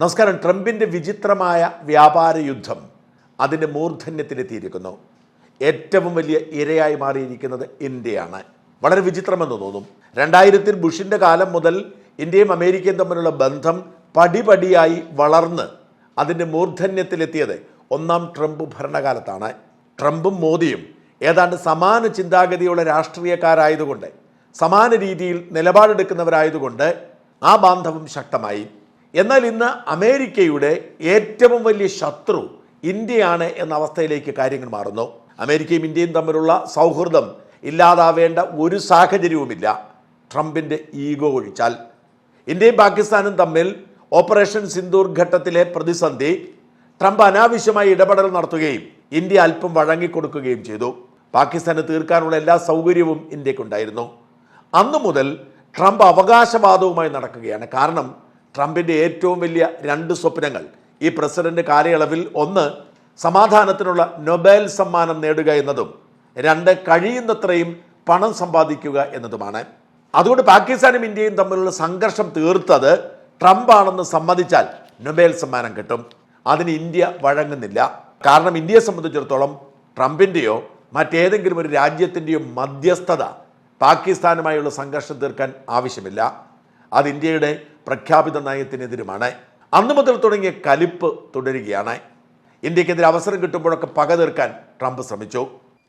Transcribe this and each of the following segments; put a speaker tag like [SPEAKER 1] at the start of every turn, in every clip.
[SPEAKER 1] നമസ്കാരം ട്രംപിൻ്റെ വിചിത്രമായ വ്യാപാര യുദ്ധം അതിൻ്റെ മൂർധന്യത്തിലെത്തിയിരിക്കുന്നു ഏറ്റവും വലിയ ഇരയായി മാറിയിരിക്കുന്നത് ഇന്ത്യയാണ് വളരെ വിചിത്രമെന്ന് തോന്നും രണ്ടായിരത്തിൽ ബുഷിൻ്റെ കാലം മുതൽ ഇന്ത്യയും അമേരിക്കയും തമ്മിലുള്ള ബന്ധം പടിപടിയായി വളർന്ന് അതിൻ്റെ മൂർധന്യത്തിലെത്തിയത് ഒന്നാം ട്രംപ് ഭരണകാലത്താണ് ട്രംപും മോദിയും ഏതാണ്ട് സമാന ചിന്താഗതിയുള്ള രാഷ്ട്രീയക്കാരായതുകൊണ്ട് സമാന രീതിയിൽ നിലപാടെടുക്കുന്നവരായതുകൊണ്ട് ആ ബാന്ധവം ശക്തമായി എന്നാൽ ഇന്ന് അമേരിക്കയുടെ ഏറ്റവും വലിയ ശത്രു ഇന്ത്യയാണ് എന്ന അവസ്ഥയിലേക്ക് കാര്യങ്ങൾ മാറുന്നു അമേരിക്കയും ഇന്ത്യയും തമ്മിലുള്ള സൗഹൃദം ഇല്ലാതാവേണ്ട ഒരു സാഹചര്യവുമില്ല ട്രംപിൻ്റെ ഈഗോ ഒഴിച്ചാൽ ഇന്ത്യയും പാകിസ്ഥാനും തമ്മിൽ ഓപ്പറേഷൻ സിന്ദൂർ ഘട്ടത്തിലെ പ്രതിസന്ധി ട്രംപ് അനാവശ്യമായി ഇടപെടൽ നടത്തുകയും ഇന്ത്യ അല്പം വഴങ്ങിക്കൊടുക്കുകയും ചെയ്തു പാകിസ്ഥാന് തീർക്കാനുള്ള എല്ലാ സൗകര്യവും ഇന്ത്യക്കുണ്ടായിരുന്നു അന്നു മുതൽ ട്രംപ് അവകാശവാദവുമായി നടക്കുകയാണ് കാരണം ട്രംപിൻ്റെ ഏറ്റവും വലിയ രണ്ട് സ്വപ്നങ്ങൾ ഈ പ്രസിഡന്റ് കാലയളവിൽ ഒന്ന് സമാധാനത്തിനുള്ള നൊബേൽ സമ്മാനം നേടുക എന്നതും രണ്ട് കഴിയുന്നത്രയും പണം സമ്പാദിക്കുക എന്നതുമാണ് അതുകൊണ്ട് പാകിസ്ഥാനും ഇന്ത്യയും തമ്മിലുള്ള സംഘർഷം തീർത്തത് ട്രംപ് ആണെന്ന് സമ്മതിച്ചാൽ നൊബേൽ സമ്മാനം കിട്ടും അതിന് ഇന്ത്യ വഴങ്ങുന്നില്ല കാരണം ഇന്ത്യയെ സംബന്ധിച്ചിടത്തോളം ട്രംപിൻ്റെയോ മറ്റേതെങ്കിലും ഒരു രാജ്യത്തിൻ്റെയോ മധ്യസ്ഥത പാകിസ്ഥാനുമായുള്ള സംഘർഷം തീർക്കാൻ ആവശ്യമില്ല അത് ഇന്ത്യയുടെ പ്രഖ്യാപിത നയത്തിനെതിരുമാണ് അന്നു മുതൽ തുടങ്ങിയ കലിപ്പ് തുടരുകയാണ് ഇന്ത്യക്കെതിരെ അവസരം കിട്ടുമ്പോഴൊക്കെ പക തീർക്കാൻ ട്രംപ് ശ്രമിച്ചു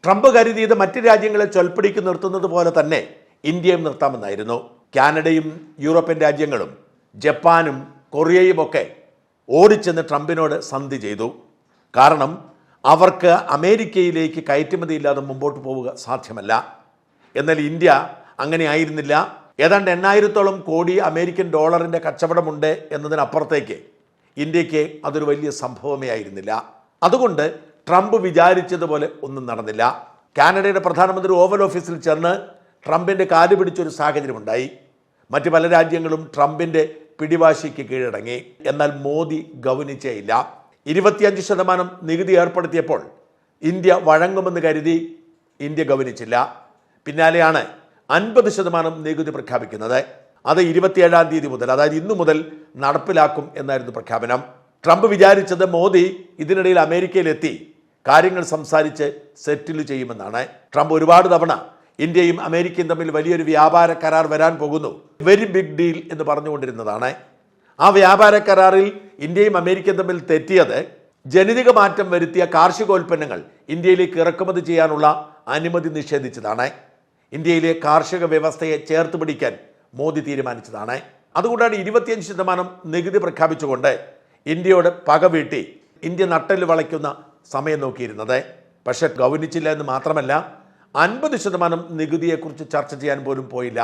[SPEAKER 1] ട്രംപ് കരുതിയത് മറ്റ് രാജ്യങ്ങളെ ചൊൽപ്പിടിക്ക് നിർത്തുന്നത് പോലെ തന്നെ ഇന്ത്യയും നിർത്താമെന്നായിരുന്നു കാനഡയും യൂറോപ്യൻ രാജ്യങ്ങളും ജപ്പാനും കൊറിയയും ഒക്കെ ഓടിച്ചെന്ന് ട്രംപിനോട് സന്ധി ചെയ്തു കാരണം അവർക്ക് അമേരിക്കയിലേക്ക് ഇല്ലാതെ മുമ്പോട്ട് പോവുക സാധ്യമല്ല എന്നാൽ ഇന്ത്യ അങ്ങനെ ആയിരുന്നില്ല ഏതാണ്ട് എണ്ണായിരത്തോളം കോടി അമേരിക്കൻ ഡോളറിൻ്റെ കച്ചവടമുണ്ട് എന്നതിനപ്പുറത്തേക്ക് ഇന്ത്യക്ക് അതൊരു വലിയ സംഭവമേ ആയിരുന്നില്ല അതുകൊണ്ട് ട്രംപ് വിചാരിച്ചതുപോലെ ഒന്നും നടന്നില്ല കാനഡയുടെ പ്രധാനമന്ത്രി ഓവൽ ഓഫീസിൽ ചെന്ന് ട്രംപിൻ്റെ കാല് പിടിച്ചൊരു സാഹചര്യമുണ്ടായി മറ്റ് പല രാജ്യങ്ങളും ട്രംപിൻ്റെ പിടിവാശിക്ക് കീഴടങ്ങി എന്നാൽ മോദി ഗൗനിച്ചേയില്ല ഇരുപത്തിയഞ്ച് ശതമാനം നികുതി ഏർപ്പെടുത്തിയപ്പോൾ ഇന്ത്യ വഴങ്ങുമെന്ന് കരുതി ഇന്ത്യ ഗൗനിച്ചില്ല പിന്നാലെയാണ് അൻപത് ശതമാനം നികുതി പ്രഖ്യാപിക്കുന്നത് അത് ഇരുപത്തിയേഴാം തീയതി മുതൽ അതായത് ഇന്നു മുതൽ നടപ്പിലാക്കും എന്നായിരുന്നു പ്രഖ്യാപനം ട്രംപ് വിചാരിച്ചത് മോദി ഇതിനിടയിൽ അമേരിക്കയിലെത്തി കാര്യങ്ങൾ സംസാരിച്ച് സെറ്റിൽ ചെയ്യുമെന്നാണ് ട്രംപ് ഒരുപാട് തവണ ഇന്ത്യയും അമേരിക്കയും തമ്മിൽ വലിയൊരു വ്യാപാര കരാർ വരാൻ പോകുന്നു വെരി ബിഗ് ഡീൽ എന്ന് പറഞ്ഞുകൊണ്ടിരുന്നതാണ് ആ വ്യാപാര കരാറിൽ ഇന്ത്യയും അമേരിക്കയും തമ്മിൽ തെറ്റിയത് ജനിതക മാറ്റം വരുത്തിയ കാർഷികോൽപ്പന്നങ്ങൾ ഇന്ത്യയിലേക്ക് ഇറക്കുമതി ചെയ്യാനുള്ള അനുമതി നിഷേധിച്ചതാണ് ഇന്ത്യയിലെ കാർഷിക വ്യവസ്ഥയെ ചേർത്ത് പിടിക്കാൻ മോദി തീരുമാനിച്ചതാണ് അതുകൊണ്ടാണ് ഇരുപത്തിയഞ്ച് ശതമാനം നികുതി പ്രഖ്യാപിച്ചുകൊണ്ട് ഇന്ത്യയോട് പക വീട്ടി ഇന്ത്യ നട്ടല് വളയ്ക്കുന്ന സമയം നോക്കിയിരുന്നത് പക്ഷെ ഗൗനിച്ചില്ല എന്ന് മാത്രമല്ല അൻപത് ശതമാനം നികുതിയെക്കുറിച്ച് ചർച്ച ചെയ്യാൻ പോലും പോയില്ല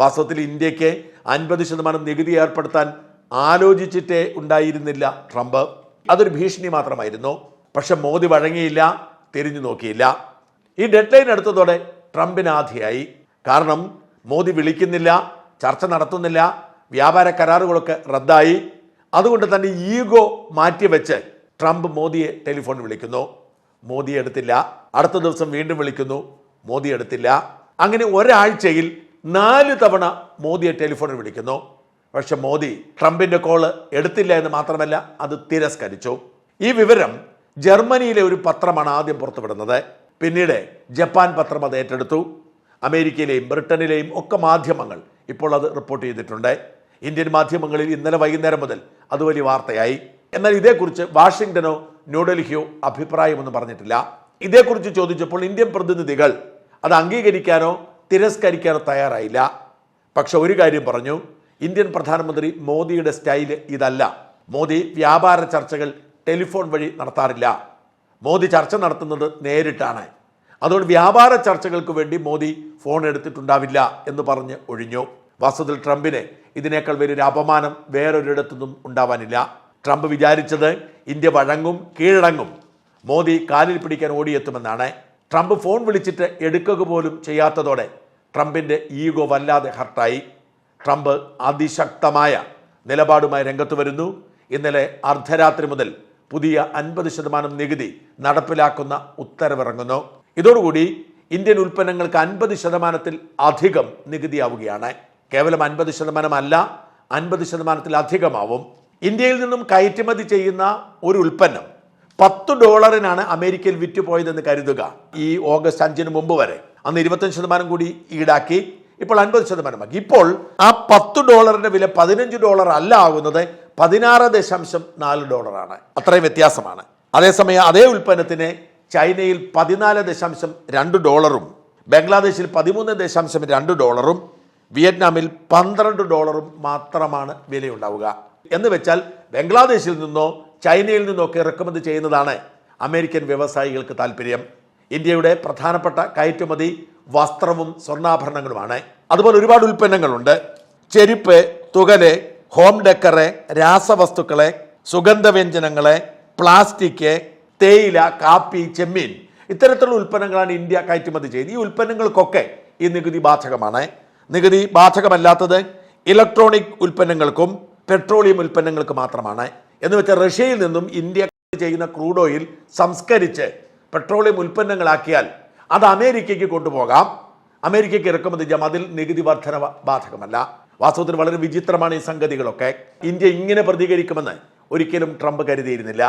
[SPEAKER 1] വാസ്തവത്തിൽ ഇന്ത്യക്ക് അൻപത് ശതമാനം നികുതി ഏർപ്പെടുത്താൻ ആലോചിച്ചിട്ടേ ഉണ്ടായിരുന്നില്ല ട്രംപ് അതൊരു ഭീഷണി മാത്രമായിരുന്നു പക്ഷെ മോദി വഴങ്ങിയില്ല തിരിഞ്ഞു നോക്കിയില്ല ഈ ഡെഡ് ലൈൻ അടുത്തതോടെ ട്രംപിനാധിയായി കാരണം മോദി വിളിക്കുന്നില്ല ചർച്ച നടത്തുന്നില്ല വ്യാപാര കരാറുകളൊക്കെ റദ്ദായി അതുകൊണ്ട് തന്നെ ഈഗോ മാറ്റിവെച്ച് ട്രംപ് മോദിയെ ടെലിഫോൺ വിളിക്കുന്നു മോദി എടുത്തില്ല അടുത്ത ദിവസം വീണ്ടും വിളിക്കുന്നു മോദി എടുത്തില്ല അങ്ങനെ ഒരാഴ്ചയിൽ നാല് തവണ മോദിയെ ടെലിഫോണിൽ വിളിക്കുന്നു പക്ഷെ മോദി ട്രംപിൻ്റെ കോള് എടുത്തില്ല എന്ന് മാത്രമല്ല അത് തിരസ്കരിച്ചു ഈ വിവരം ജർമ്മനിയിലെ ഒരു പത്രമാണ് ആദ്യം പുറത്തുവിടുന്നത് പിന്നീട് ജപ്പാൻ പത്രം അത് ഏറ്റെടുത്തു അമേരിക്കയിലെയും ബ്രിട്ടനിലെയും ഒക്കെ മാധ്യമങ്ങൾ ഇപ്പോൾ അത് റിപ്പോർട്ട് ചെയ്തിട്ടുണ്ട് ഇന്ത്യൻ മാധ്യമങ്ങളിൽ ഇന്നലെ വൈകുന്നേരം മുതൽ അത് വലിയ വാർത്തയായി എന്നാൽ ഇതേക്കുറിച്ച് വാഷിങ്ടനോ ന്യൂഡൽഹിയോ അഭിപ്രായമൊന്നും പറഞ്ഞിട്ടില്ല ഇതേക്കുറിച്ച് ചോദിച്ചപ്പോൾ ഇന്ത്യൻ പ്രതിനിധികൾ അത് അംഗീകരിക്കാനോ തിരസ്കരിക്കാനോ തയ്യാറായില്ല പക്ഷെ ഒരു കാര്യം പറഞ്ഞു ഇന്ത്യൻ പ്രധാനമന്ത്രി മോദിയുടെ സ്റ്റൈൽ ഇതല്ല മോദി വ്യാപാര ചർച്ചകൾ ടെലിഫോൺ വഴി നടത്താറില്ല മോദി ചർച്ച നടത്തുന്നത് നേരിട്ടാണ് അതുകൊണ്ട് വ്യാപാര ചർച്ചകൾക്ക് വേണ്ടി മോദി ഫോൺ എടുത്തിട്ടുണ്ടാവില്ല എന്ന് പറഞ്ഞ് ഒഴിഞ്ഞു വാസ്തവത്തിൽ ട്രംപിന് ഇതിനേക്കാൾ വലിയൊരു അപമാനം വേറൊരിടത്തുനിന്നും ഉണ്ടാവാനില്ല ട്രംപ് വിചാരിച്ചത് ഇന്ത്യ വഴങ്ങും കീഴടങ്ങും മോദി കാലിൽ പിടിക്കാൻ ഓടിയെത്തുമെന്നാണ് ട്രംപ് ഫോൺ വിളിച്ചിട്ട് എടുക്കുക പോലും ചെയ്യാത്തതോടെ ട്രംപിൻ്റെ ഈഗോ വല്ലാതെ ഹർട്ടായി ട്രംപ് അതിശക്തമായ നിലപാടുമായി രംഗത്ത് വരുന്നു ഇന്നലെ അർദ്ധരാത്രി മുതൽ പുതിയ അൻപത് ശതമാനം നികുതി നടപ്പിലാക്കുന്ന ഉത്തരവിറങ്ങുന്നു ഇതോടുകൂടി ഇന്ത്യൻ ഉൽപ്പന്നങ്ങൾക്ക് അൻപത് ശതമാനത്തിൽ അധികം നികുതിയാവുകയാണ് കേവലം അൻപത് ശതമാനമല്ല അൻപത് ശതമാനത്തിൽ അധികമാവും ഇന്ത്യയിൽ നിന്നും കയറ്റുമതി ചെയ്യുന്ന ഒരു ഉൽപ്പന്നം പത്ത് ഡോളറിനാണ് അമേരിക്കയിൽ വിറ്റുപോയതെന്ന് കരുതുക ഈ ഓഗസ്റ്റ് അഞ്ചിന് മുമ്പ് വരെ അന്ന് ഇരുപത്തഞ്ച് ശതമാനം കൂടി ഈടാക്കി ഇപ്പോൾ അൻപത് ശതമാനമാക്കി ഇപ്പോൾ ആ പത്ത് ഡോളറിന്റെ വില പതിനഞ്ച് ഡോളർ അല്ല ആകുന്നത് പതിനാറ് ദശാംശം നാല് ഡോളറാണ് അത്രയും വ്യത്യാസമാണ് അതേസമയം അതേ ഉൽപ്പന്നത്തിന് ചൈനയിൽ പതിനാല് ദശാംശം രണ്ട് ഡോളറും ബംഗ്ലാദേശിൽ പതിമൂന്ന് ദശാംശം രണ്ട് ഡോളറും വിയറ്റ്നാമിൽ പന്ത്രണ്ട് ഡോളറും മാത്രമാണ് വിലയുണ്ടാവുക എന്ന് വെച്ചാൽ ബംഗ്ലാദേശിൽ നിന്നോ ചൈനയിൽ നിന്നോ ഒക്കെ റെക്കമെൻഡ് ചെയ്യുന്നതാണ് അമേരിക്കൻ വ്യവസായികൾക്ക് താല്പര്യം ഇന്ത്യയുടെ പ്രധാനപ്പെട്ട കയറ്റുമതി വസ്ത്രവും സ്വർണ്ണാഭരണങ്ങളുമാണ് അതുപോലെ ഒരുപാട് ഉൽപ്പന്നങ്ങളുണ്ട് ചെരുപ്പ് തുകല് ഹോം ഡെക്കറ് രാസവസ്തുക്കളെ സുഗന്ധവ്യഞ്ജനങ്ങളെ പ്ലാസ്റ്റിക് തേയില കാപ്പി ചെമ്മീൻ ഇത്തരത്തിലുള്ള ഉൽപ്പന്നങ്ങളാണ് ഇന്ത്യ കയറ്റുമതി ചെയ്തത് ഈ ഉൽപ്പന്നങ്ങൾക്കൊക്കെ ഈ നികുതി ബാധകമാണ് നികുതി ബാധകമല്ലാത്തത് ഇലക്ട്രോണിക് ഉൽപ്പന്നങ്ങൾക്കും പെട്രോളിയം ഉൽപ്പന്നങ്ങൾക്ക് മാത്രമാണ് എന്ന് വെച്ചാൽ റഷ്യയിൽ നിന്നും ഇന്ത്യ ചെയ്യുന്ന ക്രൂഡ് ഓയിൽ സംസ്കരിച്ച് പെട്രോളിയം ഉൽപ്പന്നങ്ങളാക്കിയാൽ അത് അമേരിക്കയ്ക്ക് കൊണ്ടുപോകാം അമേരിക്കയ്ക്ക് ഇറക്കുമതി ചെയ്യാം അതിൽ നികുതി വർധന ബാധകമല്ല വാസ്തവത്തിൽ വളരെ വിചിത്രമാണ് ഈ സംഗതികളൊക്കെ ഇന്ത്യ ഇങ്ങനെ പ്രതികരിക്കുമെന്ന് ഒരിക്കലും ട്രംപ് കരുതിയിരുന്നില്ല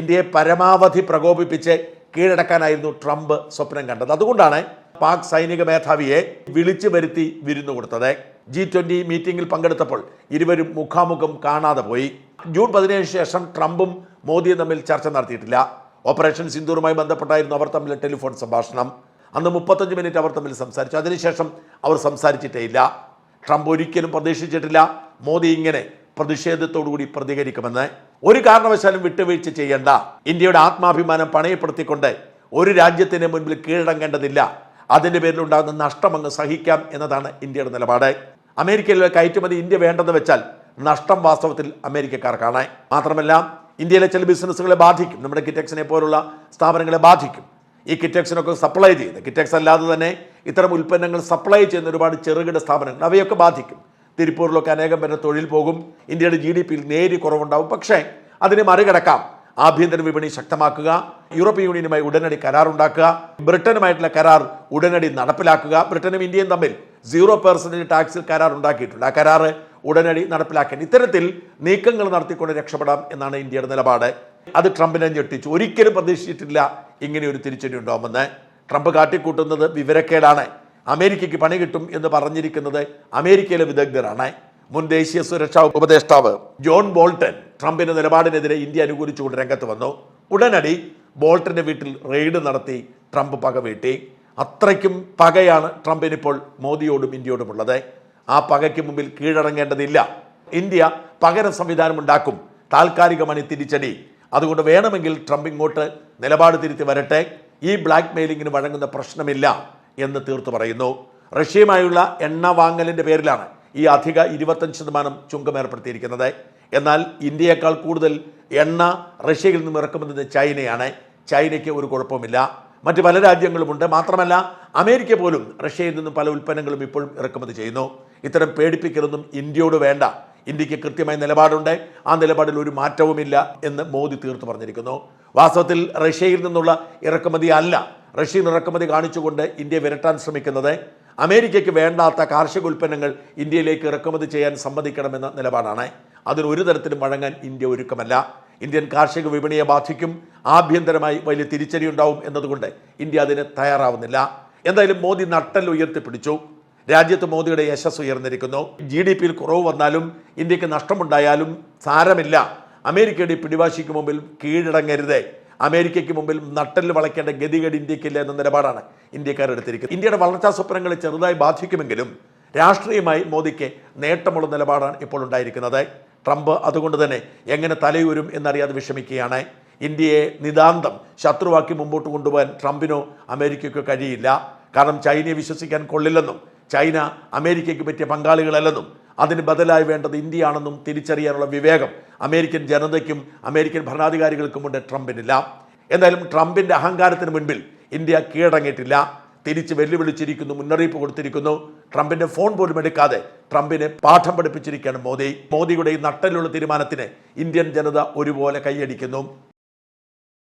[SPEAKER 1] ഇന്ത്യയെ പരമാവധി പ്രകോപിപ്പിച്ച് കീഴടക്കാനായിരുന്നു ട്രംപ് സ്വപ്നം കണ്ടത് അതുകൊണ്ടാണ് പാക് സൈനിക മേധാവിയെ വിളിച്ചു വരുത്തി വിരുന്നു കൊടുത്തത് ജി ട്വന്റി മീറ്റിംഗിൽ പങ്കെടുത്തപ്പോൾ ഇരുവരും മുഖാമുഖം കാണാതെ പോയി ജൂൺ പതിനേഴിന് ശേഷം ട്രംപും മോദിയും തമ്മിൽ ചർച്ച നടത്തിയിട്ടില്ല ഓപ്പറേഷൻ സിന്ദൂറുമായി ബന്ധപ്പെട്ടായിരുന്നു അവർ തമ്മിൽ ടെലിഫോൺ സംഭാഷണം അന്ന് മുപ്പത്തഞ്ച് മിനിറ്റ് അവർ തമ്മിൽ സംസാരിച്ചു അതിനുശേഷം അവർ സംസാരിച്ചിട്ടേ ഇല്ല ട്രംപ് ഒരിക്കലും പ്രതീക്ഷിച്ചിട്ടില്ല മോദി ഇങ്ങനെ പ്രതിഷേധത്തോടു കൂടി പ്രതികരിക്കുമെന്ന് ഒരു കാരണവശാലും വിട്ടുവീഴ്ച ചെയ്യേണ്ട ഇന്ത്യയുടെ ആത്മാഭിമാനം പണയപ്പെടുത്തിക്കൊണ്ട് ഒരു രാജ്യത്തിന് മുൻപിൽ കീഴടങ്ങേണ്ടതില്ല അതിൻ്റെ ഉണ്ടാകുന്ന നഷ്ടം അങ്ങ് സഹിക്കാം എന്നതാണ് ഇന്ത്യയുടെ നിലപാട് അമേരിക്കയിലെ കയറ്റുമതി ഇന്ത്യ വേണ്ടെന്ന് വെച്ചാൽ നഷ്ടം വാസ്തവത്തിൽ അമേരിക്കക്കാർ കാണാൻ മാത്രമല്ല ഇന്ത്യയിലെ ചില ബിസിനസ്സുകളെ ബാധിക്കും നമ്മുടെ കിറ്റക്സിനെ പോലുള്ള സ്ഥാപനങ്ങളെ ബാധിക്കും ഈ കിറ്റക്സിനൊക്കെ സപ്ലൈ ചെയ്യുന്നത് കിറ്റക്സ് അല്ലാതെ തന്നെ ഇത്തരം ഉൽപ്പന്നങ്ങൾ സപ്ലൈ ചെയ്യുന്ന ഒരുപാട് ചെറുകിട സ്ഥാപനങ്ങൾ അവയൊക്കെ ബാധിക്കും തിരുപ്പൂരിലൊക്കെ അനേകം പേരുടെ തൊഴിൽ പോകും ഇന്ത്യയുടെ ജി ഡി പിയിൽ നേരി കുറവുണ്ടാവും പക്ഷേ അതിനെ മറികടക്കാം ആഭ്യന്തര വിപണി ശക്തമാക്കുക യൂറോപ്യൻ യൂണിയനുമായി ഉടനടി കരാറുണ്ടാക്കുക ബ്രിട്ടനുമായിട്ടുള്ള കരാർ ഉടനടി നടപ്പിലാക്കുക ബ്രിട്ടനും ഇന്ത്യയും തമ്മിൽ സീറോ പെർസെൻറ്റേജ് ടാക്സിൽ കരാർ ഉണ്ടാക്കിയിട്ടുണ്ട് ആ കരാർ ഉടനടി നടപ്പിലാക്കാൻ ഇത്തരത്തിൽ നീക്കങ്ങൾ നടത്തിക്കൊണ്ട് രക്ഷപ്പെടാം എന്നാണ് ഇന്ത്യയുടെ നിലപാട് അത് ട്രംപിനെ ഞെട്ടിച്ചു ഒരിക്കലും പ്രതീക്ഷിച്ചിട്ടില്ല ഇങ്ങനെ ഒരു തിരിച്ചടി ഉണ്ടാവുമെന്ന് ട്രംപ് കാട്ടിക്കൂട്ടുന്നത് വിവരക്കേടാണ് അമേരിക്കയ്ക്ക് പണി കിട്ടും എന്ന് പറഞ്ഞിരിക്കുന്നത് അമേരിക്കയിലെ വിദഗ്ധരാണ് മുൻ ദേശീയ സുരക്ഷാ ഉപദേഷ്ടാവ് ജോൺ ബോൾട്ടൻ ട്രംപിന്റെ നിലപാടിനെതിരെ ഇന്ത്യ അനുകൂലിച്ചുകൊണ്ട് രംഗത്ത് വന്നു ഉടനടി ബോൾട്ടന്റെ വീട്ടിൽ റെയ്ഡ് നടത്തി ട്രംപ് പക വീട്ടി അത്രയ്ക്കും പകയാണ് ട്രംപിനിപ്പോൾ മോദിയോടും ഇന്ത്യയോടുമുള്ളത് ആ പകയ്ക്ക് മുമ്പിൽ കീഴടങ്ങേണ്ടതില്ല ഇന്ത്യ പകര സംവിധാനം ഉണ്ടാക്കും താൽക്കാലികമണി തിരിച്ചടി അതുകൊണ്ട് വേണമെങ്കിൽ ട്രംപ് ഇങ്ങോട്ട് നിലപാട് തിരുത്തി വരട്ടെ ഈ ബ്ലാക്ക് മെയിലിങ്ങിന് വഴങ്ങുന്ന പ്രശ്നമില്ല എന്ന് തീർത്തു പറയുന്നു റഷ്യയുമായുള്ള എണ്ണ വാങ്ങലിൻ്റെ പേരിലാണ് ഈ അധിക ഇരുപത്തഞ്ച് ശതമാനം ചുങ്കം ഏർപ്പെടുത്തിയിരിക്കുന്നത് എന്നാൽ ഇന്ത്യയേക്കാൾ കൂടുതൽ എണ്ണ റഷ്യയിൽ നിന്നും ഇറക്കുമെന്നത് ചൈനയാണ് ചൈനയ്ക്ക് ഒരു കുഴപ്പമില്ല മറ്റ് പല രാജ്യങ്ങളുമുണ്ട് മാത്രമല്ല അമേരിക്ക പോലും റഷ്യയിൽ നിന്നും പല ഉൽപ്പന്നങ്ങളും ഇപ്പോഴും ഇറക്കുമതി ചെയ്യുന്നു ഇത്തരം പേടിപ്പിക്കലൊന്നും ഇന്ത്യയോട് വേണ്ട ഇന്ത്യക്ക് കൃത്യമായ നിലപാടുണ്ട് ആ നിലപാടിൽ ഒരു മാറ്റവുമില്ല എന്ന് മോദി തീർത്തു പറഞ്ഞിരിക്കുന്നു വാസ്തവത്തിൽ റഷ്യയിൽ നിന്നുള്ള ഇറക്കുമതി അല്ല റഷ്യൻ ഇറക്കുമതി കാണിച്ചുകൊണ്ട് ഇന്ത്യ വിരട്ടാൻ ശ്രമിക്കുന്നത് അമേരിക്കയ്ക്ക് വേണ്ടാത്ത കാർഷിക ഉൽപ്പന്നങ്ങൾ ഇന്ത്യയിലേക്ക് ഇറക്കുമതി ചെയ്യാൻ സമ്മതിക്കണമെന്ന നിലപാടാണ് അതിന് ഒരു തരത്തിലും വഴങ്ങാൻ ഇന്ത്യ ഒരുക്കമല്ല ഇന്ത്യൻ കാർഷിക വിപണിയെ ബാധിക്കും ആഭ്യന്തരമായി വലിയ തിരിച്ചടിയുണ്ടാവും എന്നതുകൊണ്ട് ഇന്ത്യ അതിന് തയ്യാറാവുന്നില്ല എന്തായാലും മോദി നട്ടൽ ഉയർത്തിപ്പിടിച്ചു രാജ്യത്ത് മോദിയുടെ യശസ് ഉയർന്നിരിക്കുന്നു ജി ഡി പിയിൽ കുറവ് വന്നാലും ഇന്ത്യക്ക് നഷ്ടമുണ്ടായാലും സാരമില്ല അമേരിക്കയുടെ പിടിവാശിക്ക് മുമ്പിൽ കീഴടങ്ങരുത് അമേരിക്കയ്ക്ക് മുമ്പിൽ നട്ടല് വളയ്ക്കേണ്ട ഗതികേട് ഇന്ത്യക്കില്ല എന്ന നിലപാടാണ് ഇന്ത്യക്കാർ എടുത്തിരിക്കുന്നത് ഇന്ത്യയുടെ വളർച്ചാ സ്വപ്നങ്ങളെ ചെറുതായി ബാധിക്കുമെങ്കിലും രാഷ്ട്രീയമായി മോദിക്ക് നേട്ടമുള്ള നിലപാടാണ് ഇപ്പോൾ ഉണ്ടായിരിക്കുന്നത് ട്രംപ് അതുകൊണ്ട് തന്നെ എങ്ങനെ തലയൂരും എന്നറിയാതെ വിഷമിക്കുകയാണ് ഇന്ത്യയെ നിതാന്തം ശത്രുവാക്കി മുമ്പോട്ട് കൊണ്ടുപോകാൻ ട്രംപിനോ അമേരിക്കയ്ക്കോ കഴിയില്ല കാരണം ചൈനയെ വിശ്വസിക്കാൻ കൊള്ളില്ലെന്നും ചൈന അമേരിക്കയ്ക്ക് പറ്റിയ പങ്കാളികളല്ലെന്നും അതിന് ബദലായി വേണ്ടത് ഇന്ത്യയാണെന്നും തിരിച്ചറിയാനുള്ള വിവേകം അമേരിക്കൻ ജനതയ്ക്കും അമേരിക്കൻ ഭരണാധികാരികൾക്കും ഉണ്ട് ട്രംപിനില്ല എന്തായാലും ട്രംപിൻ്റെ അഹങ്കാരത്തിന് മുൻപിൽ ഇന്ത്യ കീഴടങ്ങിയിട്ടില്ല തിരിച്ച് വെല്ലുവിളിച്ചിരിക്കുന്നു മുന്നറിയിപ്പ് കൊടുത്തിരിക്കുന്നു ട്രംപിന്റെ ഫോൺ പോലും എടുക്കാതെ ട്രംപിനെ പാഠം പഠിപ്പിച്ചിരിക്കുകയാണ് മോദി മോദിയുടെ ഈ നട്ടലുള്ള തീരുമാനത്തിന് ഇന്ത്യൻ ജനത ഒരുപോലെ കൈയടിക്കുന്നു